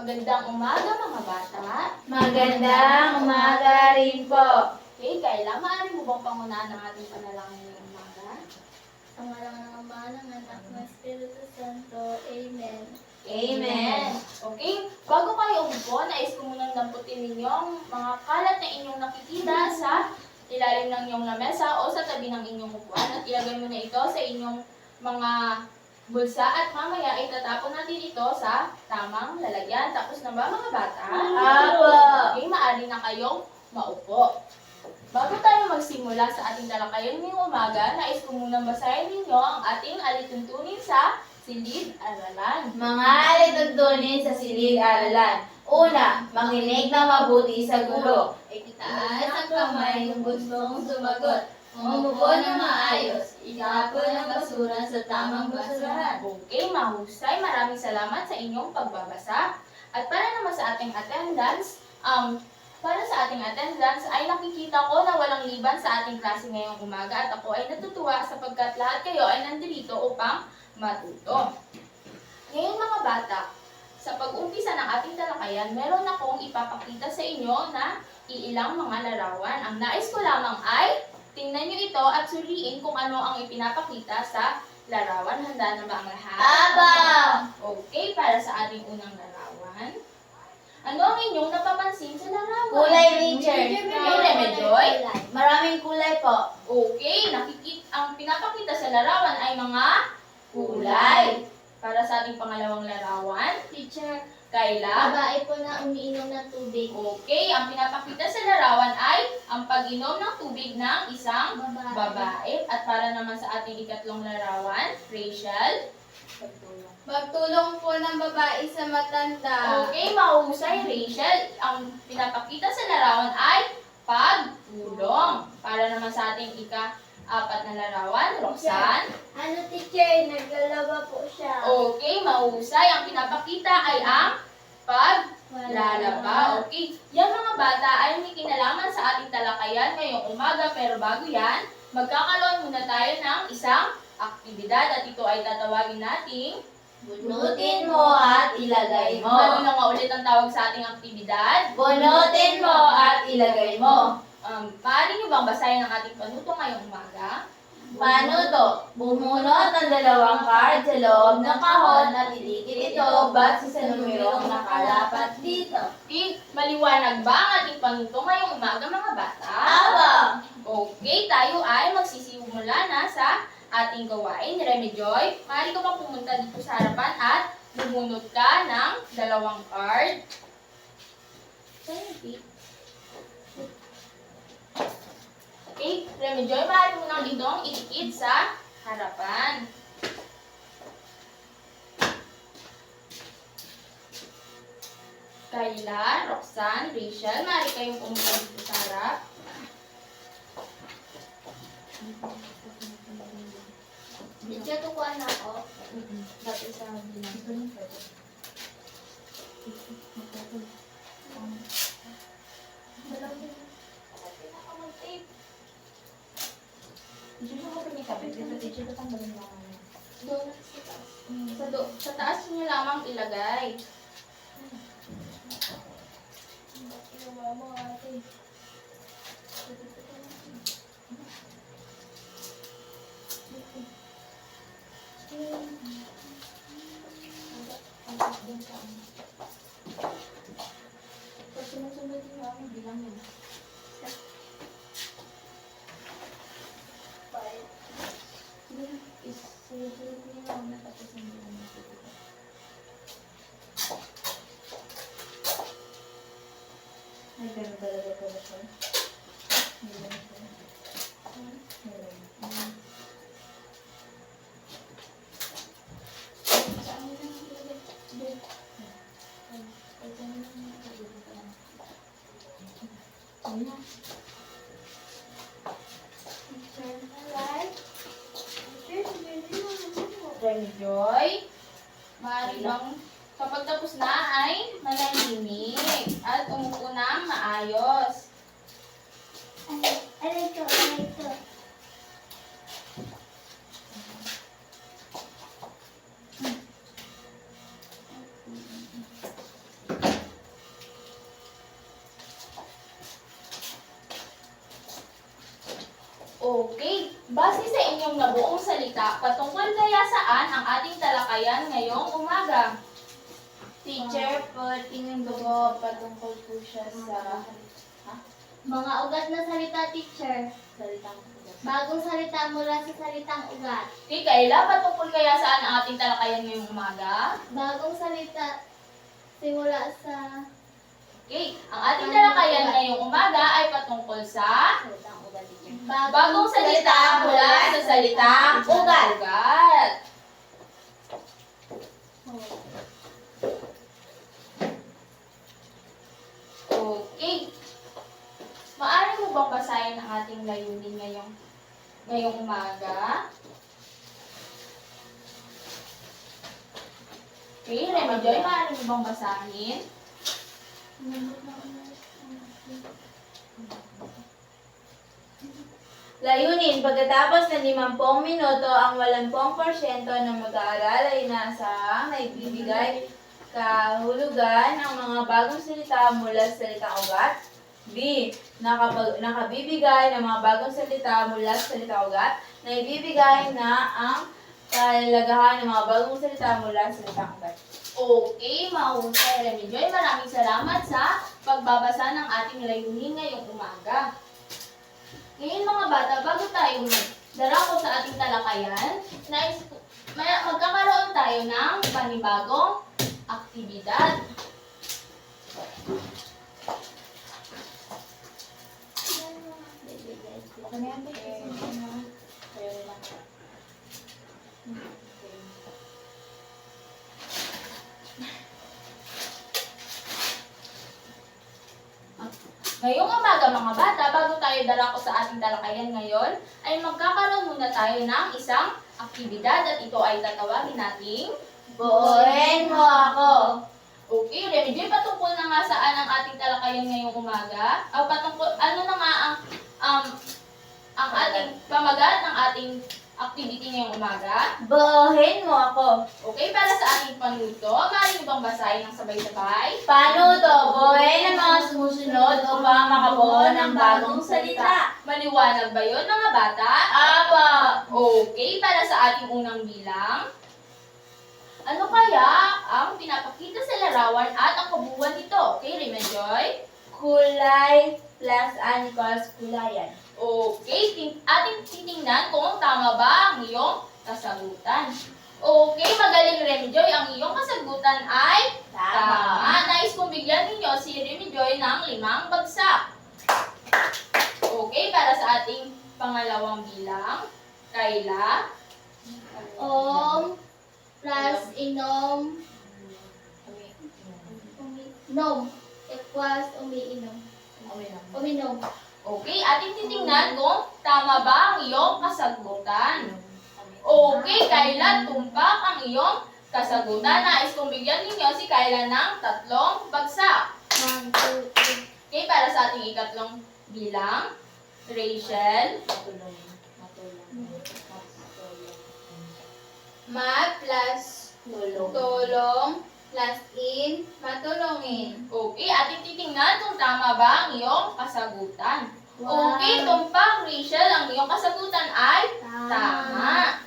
Magandang umaga mga bata. Magandang umaga rin po. Okay, Kayla, maaari mo bang pangunahan ang ating panalangin ngayong umaga? Ang ngalan ng Ama, ng Anak, ng Espiritu Santo. Amen. Amen. Okay, bago kayo umupo, nais ko munang damputin ninyong mga kalat na inyong nakikita sa ilalim ng inyong lamesa o sa tabi ng inyong upuan at ilagay mo na ito sa inyong mga bulsa at mamaya ay tatapon natin ito sa tamang lalagyan. Tapos na ba mga bata? Apo. Okay, maaari na kayong maupo. Bago tayo magsimula sa ating talakayan ngayong umaga, nais ko munang basahin ninyo ang ating alituntunin sa silid aralan. Mga alituntunin sa silid-aralan. Una, makinig na mabuti sa guro. Itaas ang kamay kung gustong sumagot. Umupo ng maayos. Itapon ang basura sa tamang basurahan. Okay, mahusay. Maraming salamat sa inyong pagbabasa. At para naman sa ating attendance, um, para sa ating attendance ay nakikita ko na walang liban sa ating klase ngayong umaga at ako ay natutuwa sapagkat lahat kayo ay nandito upang matuto. Ngayon mga bata, sa pag-umpisa ng ating talakayan, meron akong ipapakita sa inyo na iilang mga larawan. Ang nais ko lamang ay tingnan nyo ito at suriin kung ano ang ipinapakita sa larawan. Handa na ba ang lahat? Aba! Okay, para sa ating unang larawan. Ano ang inyong napapansin sa larawan? Kulay, Richard. Kulay, Medjoy? Maraming kulay po. Okay, nakikita, ang pinapakita sa larawan ay mga kulay. Para sa ating pangalawang larawan, Teacher, Kayla. babae po na umiinom ng tubig. Okay, ang pinapakita sa larawan ay ang pag-inom ng tubig ng isang Babae. babae. At para naman sa ating ikatlong larawan, Rachel. Magtulong po ng babae sa matanda. Okay, mahusay, Rachel. Ang pinapakita sa larawan ay pagtulong. Para naman sa ating ika-apat na larawan, Roxanne. Ano teacher, naglalaba po siya. Okay, mahusay. Ang pinapakita ay ang paglalaba. Okay, yan mga bata ay may kinalaman sa ating talakayan ngayong umaga. Pero bago yan, magkakaroon muna tayo ng isang aktibidad at ito ay tatawagin nating Bunutin mo at ilagay mo. Ano na nga ulit ang tawag sa ating aktibidad? Bunutin mo at ilagay mo. Um, maaari niyo bang basahin ang ating panuto ngayong umaga? Paano to? Bumunot ang dalawang card sa loob ng kahon at itikit ito base sa numerong nakarapat dito. Okay, maliwanag ba ang ating panuto ngayong umaga mga bata? Aba! Okay, tayo ay magsisimula na sa ating gawain. Remy Joy, maaari ka bang pumunta dito sa harapan at bumunot ka ng dalawang card? Okay, Remy Joy, maaari mo nang itong itikit sa harapan. Kayla, Roxanne, Rachel, maaari kayong pumunta sa harap. Teacher, kukuha na ako. Dati sa bilang. Doon sa taas. Sa, do, sa taas niyo lamang ilagay. Ginawa mo ate. Pag sinusunod niyo ang bilang yun. Na. Remy Joy, maaari bang kapag tapos na ay Okay, base sa inyong nabuong salita, patungkol kaya saan ang ating talakayan ngayong umaga? Teacher, po, tingin ko patungkol po siya sa Mga ugat na salita, teacher. salitang. Bagong salita mula sa salitang ugat. Kayla, patungkol kaya saan ang ating talakayan ngayong umaga? Bagong salita simula sa Okay, ang ating talakayan ngayong umaga ay patungkol sa Salitang. Bagong salita mula sa salitang ugat. ugat. Okay. Maaari mo bang basahin ang ating layunin ngayong, ngayong umaga? Okay, Remy Joy, maaari mo bang basahin? Layunin, pagkatapos ng 50 minuto, ang 80% ng mag-aaral ay nasa naibibigay kahulugan ang mga bagong salita mula sa salitang ugat. B. Nakapag, nakabibigay ng mga bagong salita mula sa salitang ugat na ibibigay na ang kalalagahan ng mga bagong salita mula sa salitang ugat. Okay, mahusay Joy. Maraming salamat sa pagbabasa ng ating layunin ngayong umaga. Ngayon mga bata, bago tayo darako sa ating talakayan, nais, magkakaroon tayo ng panibagong aktibidad. Okay Ngayong umaga mga bata, bago tayo darako sa ating talakayan ngayon, ay magkakaroon muna tayo ng isang aktibidad at ito ay tatawagin nating Buuin mo ako! Okay, Remy Joy, patungkol na nga saan ang ating talakayan ngayong umaga? O patungkol, ano na nga ang, um, ang ating pamagat ng ating activity ngayong umaga? Buuin mo ako! Okay, para sa ating panuto, maaari mo bang basahin ng sabay-sabay? Paano to? Buuin ang mga sumusunod upang makabuo ng bagong salita. Maliwanag ba yun, mga bata? Apa! Okay, para sa ating unang bilang, ano kaya ang pinapakita sa larawan at ang kabuuan nito? Okay, Rima Joy? Kulay plus an equals kulayan. Okay, tin- ating titingnan kung tama ba ang iyong kasagutan. Okay, magaling Remy Joy. Ang iyong kasagutan ay tama. Nais kong bigyan ninyo si Remy Joy ng limang bagsak. Okay, para sa ating pangalawang bilang, Kayla. Om plus inom nom equals umiinom. Uminom. Okay, ating titingnan kung tama ba ang iyong kasagutan. Okay, Kayla, tumpak ang iyong kasagutan. Nais kong bigyan ninyo si Kayla ng tatlong bagsak. Okay, para sa ating ikatlong bilang, Rachel. Mat plus tulong plus in matulungin. Okay, ating titingnan kung tama ba ang iyong kasagutan. Okay, tumpak, Rachel, ang iyong kasagutan ay tama.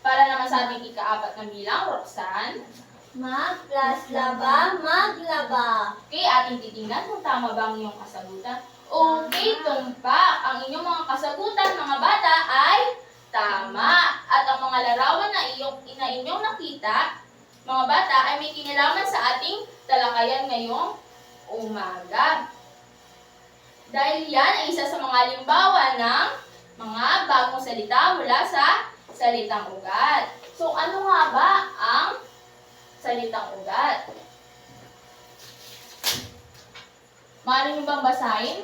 Para naman sa ating ikaapat na bilang, Roxanne. Mag plus laba, maglaba. Okay, ating titingnan kung tama ba ang iyong kasagutan. Okay, tumpak, ang inyong mga kasagutan, mga bata, ay tama. At ang mga larawan na, iyong, na inyong nakita, mga bata, ay may kinalaman sa ating talakayan ngayong umaga. Dahil yan ay isa sa mga halimbawa ng mga bagong salita mula sa salitang ugat. So, ano nga ba ang salitang ugat? Maaari niyo bang basahin?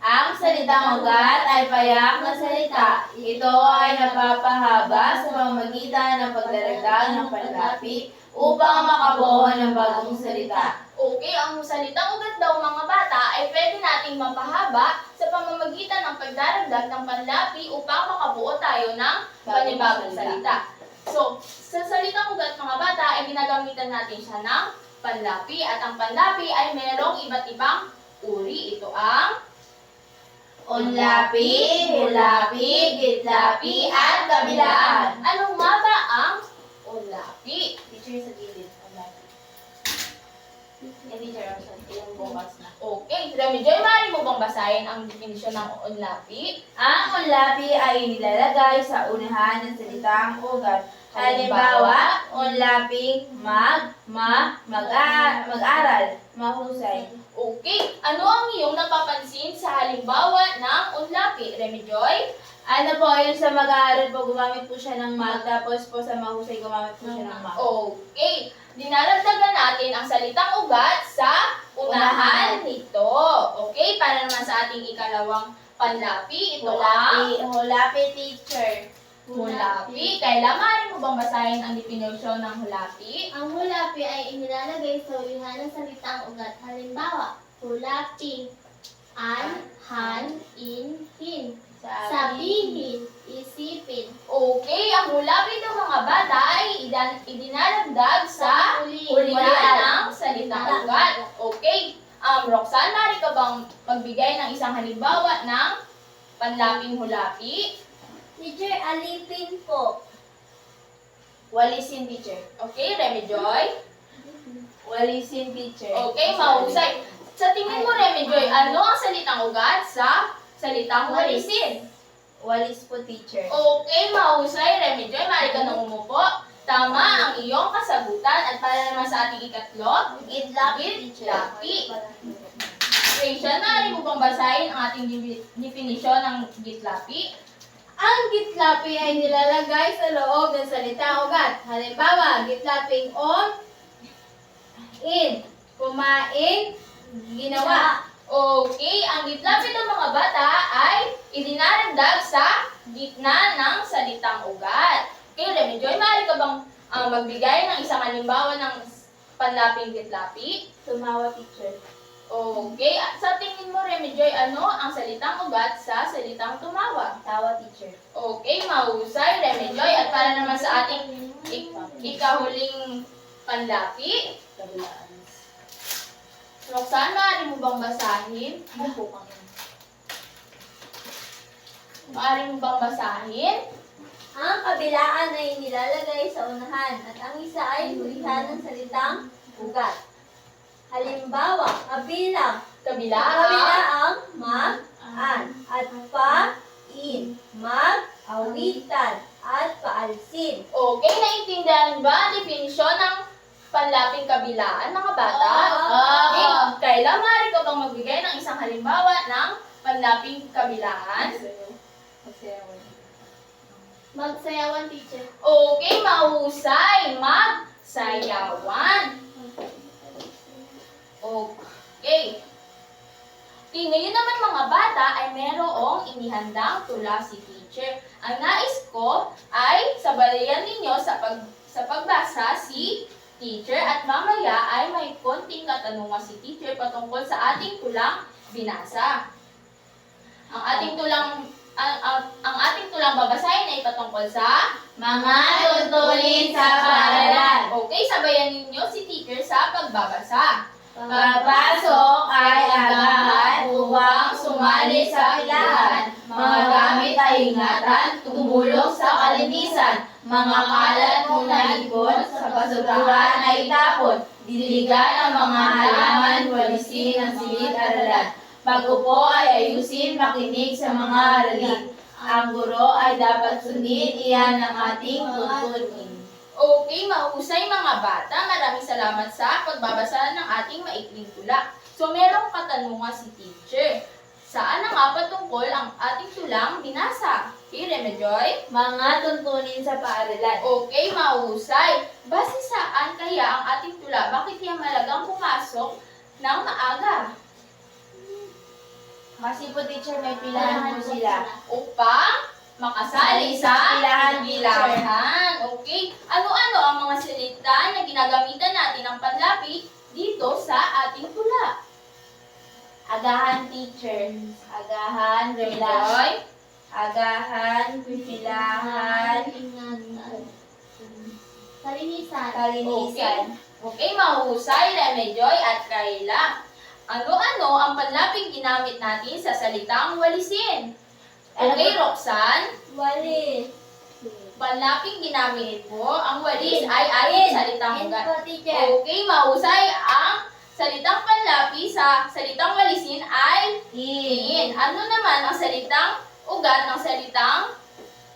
Ang salitang ugat ay payak na salita. Ito ay napapahaba sa pamamagitan ng pagdaragdag ng panlapi upang makabuo ng bagong salita. Okay, ang salitang ugat daw mga bata ay pwede nating mapahaba sa pamamagitan ng pagdaragdag ng panlapi upang makabuo tayo ng panibagong salita. So, sa salitang ugat mga bata ay ginagamitan natin siya ng panlapi at ang panlapi ay merong iba't ibang uri. Ito ang unlapi, hulapi, gitlapi, at kabilaan. Ano nga ba ang unlapi? Teacher sa gilid, unlapi. Eh, teacher, also, ilang bukas na. Okay, Remy Joy, maaari mo bang basahin ang definisyon ng unlapi? Ang unlapi ay nilalagay sa unahan ng salitang ugat. Halimbawa, unlaping mag, ma, mag-a- mag-aral, mahusay. Okay, ano ang iyong napapansin sa halimbawa ng unlapi, Remy Joy? Ano po, yun sa mag-aaral po, gumamit po siya ng mag, tapos po sa mahusay, gumamit po siya ng mag. Okay, dinaragdagan natin ang salitang ugat sa unahan nito. Okay, para naman sa ating ikalawang panlapi, ito ang Hulapi, hulapi teacher. Hulapi. Kailan maaari mo bang basahin ang definisyon ng hulapi? Ang hulapi ay inilalagay sa ulihan ng salitang ugat. Halimbawa, hulapi, an, han, in, hin. Sabihin, isipin. Okay, ang hulapi ng mga bata ay idan, idinaragdag sa Uli. ulihan ng salitang ugat. Okay, um, Roxanne, maaari ka bang magbigay ng isang halimbawa ng panlaping hulapi? Teacher, alipin po. Walisin teacher. Okay, Remy Joy? Walisin teacher. Okay, mahusay. Sa tingin mo, Remy Joy, ano ang salitang ugat sa salitang Walis. walisin? Walis po teacher. Okay, mahusay, Remy Joy. Maaari ka nang umupo. Tama ang iyong kasagutan. At para naman sa ating ikatlo, Gitlapi, Gitlapi. Rachel, maaari mo bang basahin ang ating definisyon ng gitlapi? Ang gitlapi ay nilalagay sa loob ng salitang ugat. Halimbawa, gitlaping on, in, kumain, ginawa. Okay, ang gitlapi ng mga bata ay idinaragdag sa gitna ng salitang ugat. Okay, Remy Joy, maaari ka bang ah, magbigay ng isang halimbawa ng panlaping gitlapi? Tumawa teacher. Okay, at sa tingin mo, Remy Joy, ano ang salitang ugat sa salitang tumawa? Tawa teacher. Okay, mahusay, Remy Joy. At para naman sa ating ik- ikahuling panlapi. Roxanne, maaari mo bang basahin? Buko kami. Maaari mo bang basahin? Ang kabilaan ay nilalagay sa unahan at ang isa ay hulihan ng salitang ugat. Halimbawa, kabilang, Kabilaan. kabilaang mag, an, at pa, in, mag, awitan, at paalsin. Okay, naiintindihan ba ang definisyon ng panlaping kabilaan, mga bata? Oo. Okay, Kayla, maaari ka bang magbigay ng isang halimbawa ng panlaping kabilaan? Magsayawan, teacher. Okay, mahusay. Magsayawan. Okay, ngayon naman mga bata ay merong inihandang tula si teacher. Ang nais ko ay sabayan ninyo sa pag sa pagbasa si teacher at mamaya ay may konting katanungan si teacher patungkol sa ating tulang binasa. Ang ating tulang ang, ang, ang ating tulang babasahin ay patungkol sa Mga tutulin sa paaralan. Okay, sabayan ninyo si teacher sa pagbabasa. Pagpasok ay agahan upang sumali sa pilahan. Mga gamit ay ingatan, tumulong sa kalinisan. Mga kalat mong naipon, sa basurahan ay itapon. Diligan ang mga halaman, walisin ang silid-aralan. Pag-upo ay ayusin, makinig sa mga aralin. Ang guro ay dapat sundin, iyan ang ating tuntunin. Okay, mahusay mga bata. Maraming salamat sa pagbabasa ng ating maikling tula. So, merong katanungan si teacher. Saan na nga patungkol ang ating tulang binasa? Okay, Remejoy? Mga tuntunin sa paaralan. Okay, mahusay. Base saan kaya ang ating tula? Bakit kaya malagang pumasok ng maaga? Kasi po teacher, may pilahan po sila. Upang makasali sa bilahan. Okay. Ano-ano ang mga salita na ginagamitan natin ng panlapi dito sa ating tula? Agahan teacher. Agahan. Rejoy? Agahan, pilahan, ingatan. Kalinisan. kalinisan. Okay, mahusay, Remejoy at Kayla. Ano-ano ang panlaping ginamit natin sa salitang walisin? Ano Okay? Roxanne? Walis. Panlaping ginamit mo, ang walis ay ating salitang Yan ugat. po, teacher. Okay, mahusay ang salitang panlapi sa salitang walisin ay in. Ano naman ang salitang ugat ng salitang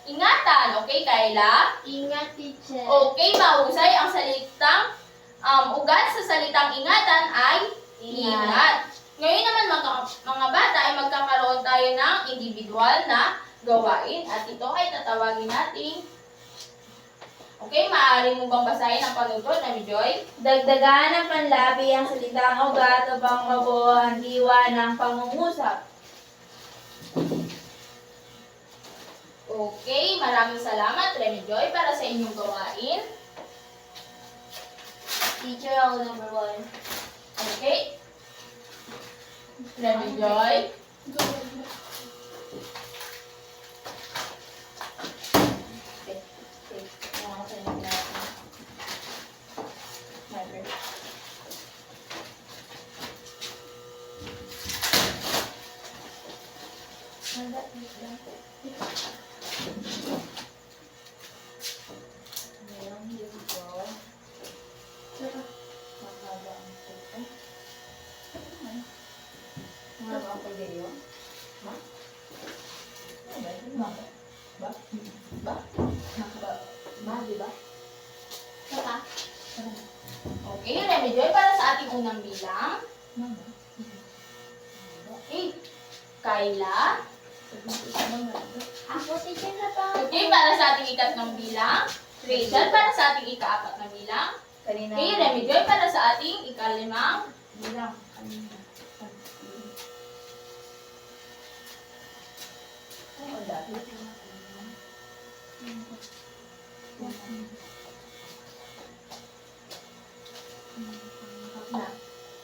ingatan? Okay, Kayla? Ingat, teacher. Okay, mahusay ang salitang um, ugat sa salitang ingatan ay ingat. Ngayon naman mga, mga bata ay magkakaroon tayo ng individual na gawain at ito ay tatawagin nating Okay, maaari mo bang basahin ang panutot na Joy? Dagdagan ng panlapi ang salitang ugat upang mabuo ang diwa ng pangungusap. Okay, maraming salamat Remy Joy para sa inyong gawain. Teacher ako number one. Okay? Remy Joy. Okay, okay. Ano Ang pagdayo. Ma? Ano ba? Ano ba? Ba? Ba? Ba? Ba? Di ba? Saka, Okay, Remy Joy para sa ating unang bilang. Okay. Kayla. ako, teacher, na pa. Okay, para sa ating ikatlong bilang. Rachel para sa ating ikaapat na bilang. Kanina. Okay, Remy Joy para sa ating ikalimang bilang. Kanina. Ay, ang dami. Na.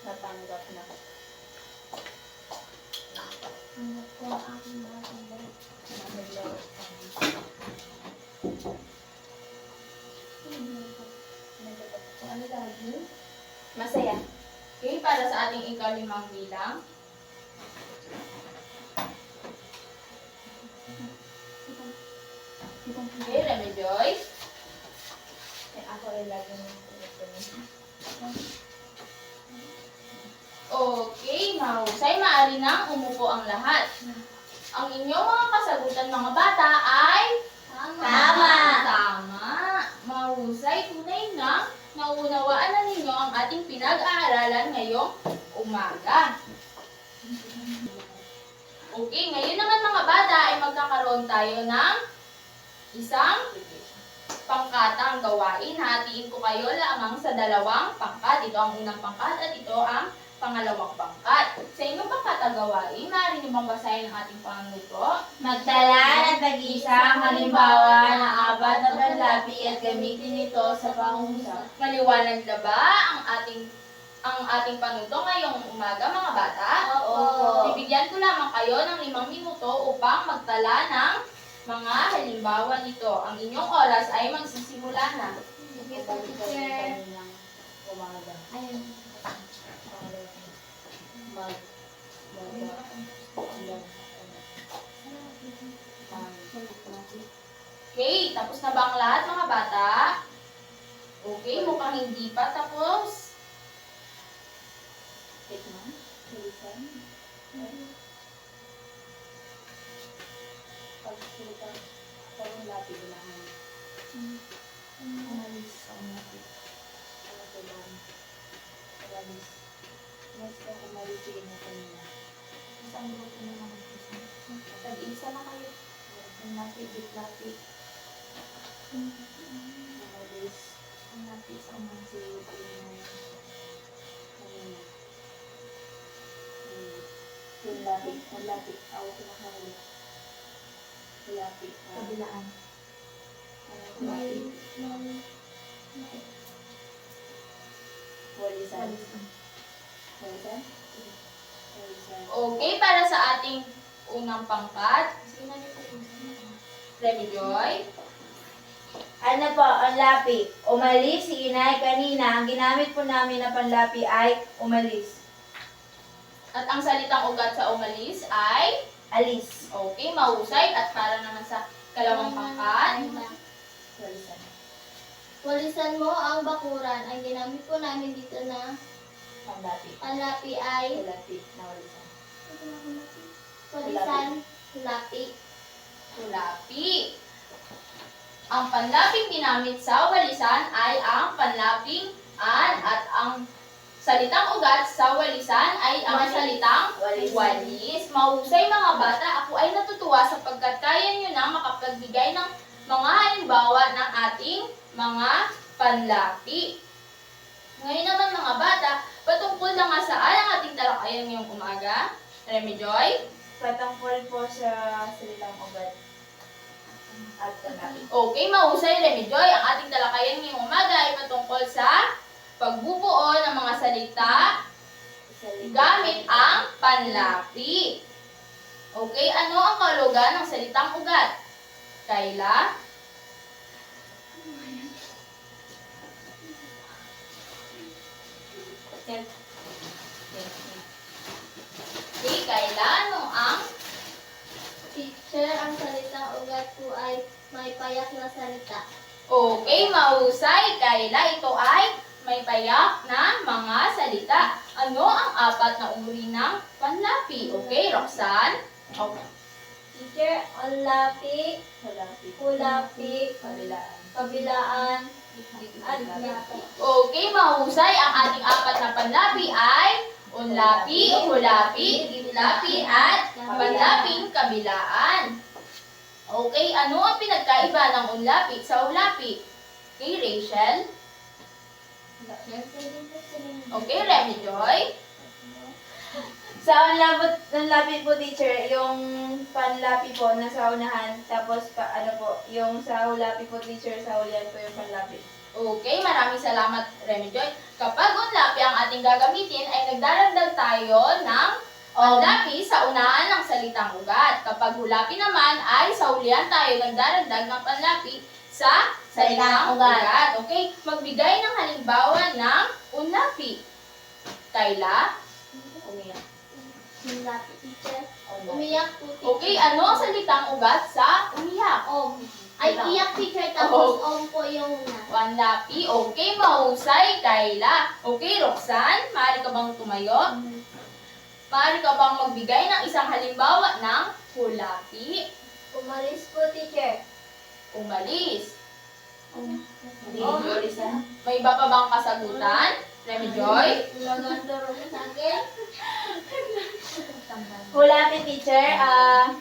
Natanggap na. Ano po ang mga Naglaro. Ano lagi? Masaya. Okay, para sa ating ikalimang bilang. Okay, Remy Joy. Eh, ako ay lagi ng Okay, mahusay. Maaari nang umupo ang lahat. Ang inyong mga kasagutan mga bata ay Tama. Tama. Mahusay. Tunay na naunawaan na ninyo ang ating pinag-aaralan ngayong umaga. Okay, ngayon naman mga bata ay magkakaroon tayo ng isang pangkatang gawain. Hatiin ko kayo lamang sa dalawang pangkat. Ito ang unang pangkat at ito ang pangalawang pangkat. Sa inyong pangkat gawain, maaari niyo bang basahin ang ating panganuto? Magtala ng tag-isang halimbawa ng apat na panlapi at gamitin ito sa pangungusap. Maliwanag na ba ang ating ang ating panuto ngayong umaga mga bata? Opo. Bibigyan ko lamang kayo ng limang minuto upang magtala ng mga halimbawa nito. Ang inyong oras ay magsisimula na. Sige po, teacher. Umaga. Ayun. Mag. Okay, tapos na ba ang lahat mga bata? Okay, mukhang hindi pa tapos. Pagsulita, parang lapi bilangan. Umalis ang lapi. Ano ko ba? Umalis. Mas ka umalis sige mo kanina. Isang grupo na naman kasi. Tag-isa na kayo. Ang lapi, bit lapi. Umalis. Ang lapi sa mga sige kanina. Kanina. Yung lapi, ang lapi. Ako pinakahuli. Lapi. Kabilaan. lapi. Walisan. Walisan? Walisan. Okay, para sa ating unang pangkat. Remy Joy. Ano po, ang lapi? Umalis si inay kanina. Ang ginamit po namin na panlapi ay umalis. At ang salitang ugat sa umalis ay, Alis. okay, mahusay. At para naman sa kalawang pangkat, walisan. Walisan mo ang bakuran. Ang ginamit po namin dito na Panlapi. panlapi ay Panlapi na walisan. walisan, lapi. Hulapi. Ang panlaping ginamit sa walisan ay ang panlaping an at ang salitang ugat sa walisan ay ang Walis. salitang Walis. walis. Mahusay mga bata, ako ay natutuwa sapagkat kaya nyo na makapagbigay ng mga halimbawa ng ating mga panlapi. Ngayon naman mga bata, patungkol na nga saan ang ating talakayan ngayong umaga? Remy Joy? Patungkol po sa salitang ugat. At panlapi. Okay, mahusay Remy Joy. Ang ating talakayan ngayong umaga ay patungkol sa pagbubuo ng mga salita gamit ang panlapi. Okay, ano ang kahulugan ng salitang ugat? Kayla? Okay, Kayla, ano ang Teacher, ang salitang ugat po ay may payak na salita. Okay, mahusay. Kayla, ito ay may payak na mga salita. Ano ang apat na uri ng panlapi? Okay, Roxanne? Okay. Teacher, onlapi, Panlapi. kulapi, Kabilaan. kabilaan, at lapi. Okay, mahusay. Ang ating apat na panlapi ay unlapi, hulapi, gitlapi, at panlaping kabilaan. Okay, ano ang pinagkaiba ng unlapi sa hulapi? Okay, Rachel? Okay, Remy Joy? Sa unlapot, unlapi po teacher, yung panlapi po nasa unahan, tapos pa, ano po, yung sa hulapi po teacher, sa ulian po yung panlapi. Okay, maraming salamat, Remy Joy. Kapag unlapi ang ating gagamitin, ay nagdaragdag tayo ng unlapi sa unahan ng salitang ugat. Kapag hulapi naman, ay sa ulian tayo nagdaragdag ng panlapi sa salitang ugat. Okay, magbigay ng halimbawa ng unlapi. Kayla? Umiyak. Lapi, teacher. Umiyak. Po, teacher. Okay, ano ang salitang ugat sa umiyak? Om. Ay, iyak, teacher. Tapos, om po yung na. Wanlapi. Okay, mahusay, Kayla. Okay, Roxanne, maaari ka bang tumayo? Maaari ka bang magbigay ng isang halimbawa ng hulapi? Umalis po, teacher. Umalis. Hindi, Oh. walisan. May iba pa bang kasagutan? Remy Joy? Akin. Hulapi teacher, ah,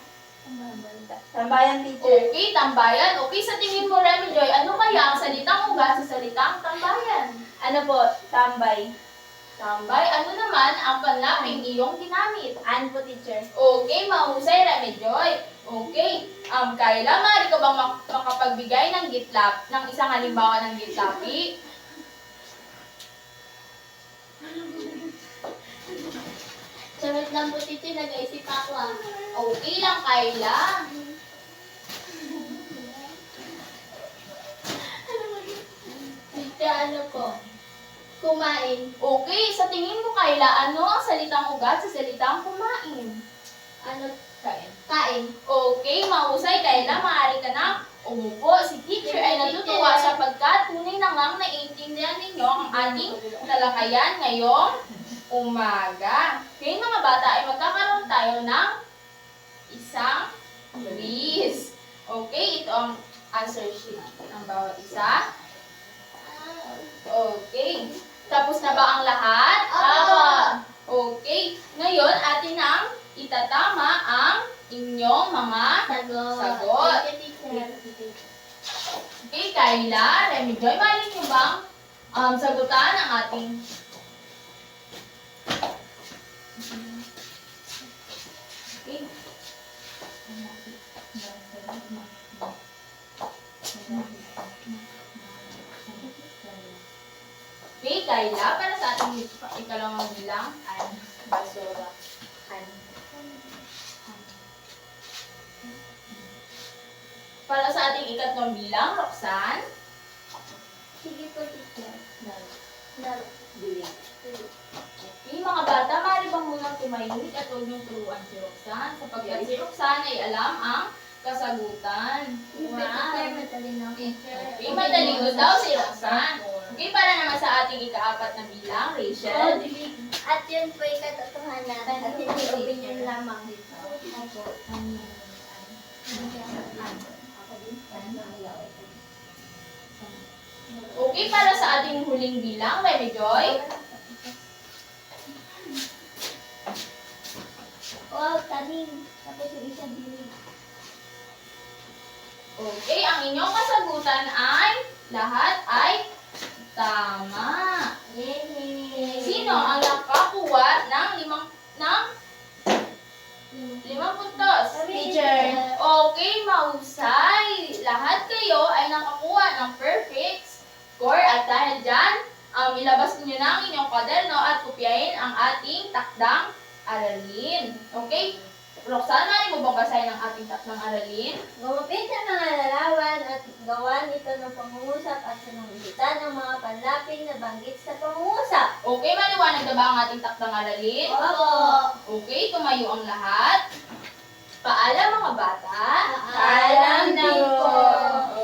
tambayan teacher. Okay, tambayan. Okay, sa tingin mo, Remy Joy, ano kaya ang salitang ugat sa salitang tambayan? Ano po, tambay. Tambay, ano naman ang panlaping iyong ginamit? An po teacher. Okay, mahusay, Remy Joy. Okay, um, Kayla, maaari ka bang mak- makapagbigay ng gitlap, ng isang halimbawa ng gitlapi? Sabat lang po, teacher. Nag-aisip ako ah. Okay lang, Kayla. Teacher, ano po? Kumain. Okay, sa tingin mo, Kayla, ano ang salitang ugat sa salitang kumain? Ano? Kain. Kain. Okay, mahusay, Kayla, maaari ka na umupo. Si teacher ay natutuwa sapagkat tunay na ngang naiintindihan ninyo ang ating talakayan ngayong umaga. Ngayon mga bata ay magkakaroon tayo ng isang quiz. Okay, ito ang answer sheet ng bawat isa. Okay. Tapos na ba ang lahat? Opo. Okay. Ngayon, atin ang itatama ang inyong mga Sagot. Sagot. Okay, Kayla, Remy Joy, mali niyo bang um, sagutan ang ating Kayla, para sa ating ikalawang bilang, An. Basura. An. para sa ating ikatlong bilang, Roxanne, Sige po, teacher. Nal. Laro. Dilig. Okay, mga bata, maaari bang munang tumayo? tahimik at huwag niyong turuan si Roxanne sapagkat si Roxanne ay alam ang kasagutan. Wow. Madali na. Okay, mataligo daw si Roxanne. Okay, para naman sa ating ikaapat na bilang, Rachel. At yun po ay katotohanan at hindi opinion lamang. Okay, para sa ating huling bilang, Remy Joy. Wow, tanim. Tapos yung isa dinig. Okay, ang inyong kasagutan ay lahat ay tama. Yay! Sino ang nakakuha ng limang ng limang puntos? Teacher. Okay, mahusay. Lahat kayo ay nakakuha ng perfect score at dahil dyan, um, ilabas niyo na ang inyong kwaderno at kopyahin ang ating takdang aralin. Okay? Roxanne, mali mo bang basahin ang ating takdang aralin? Gumapit ng mga larawan at gawan ito ng pangungusap at sanungitan ng mga panlaping na banggit sa pangungusap. Okay, maliwanag na ba ang ating takdang aralin? Opo! Okay, tumayo ang lahat. Paalam mga bata. Paalam na po.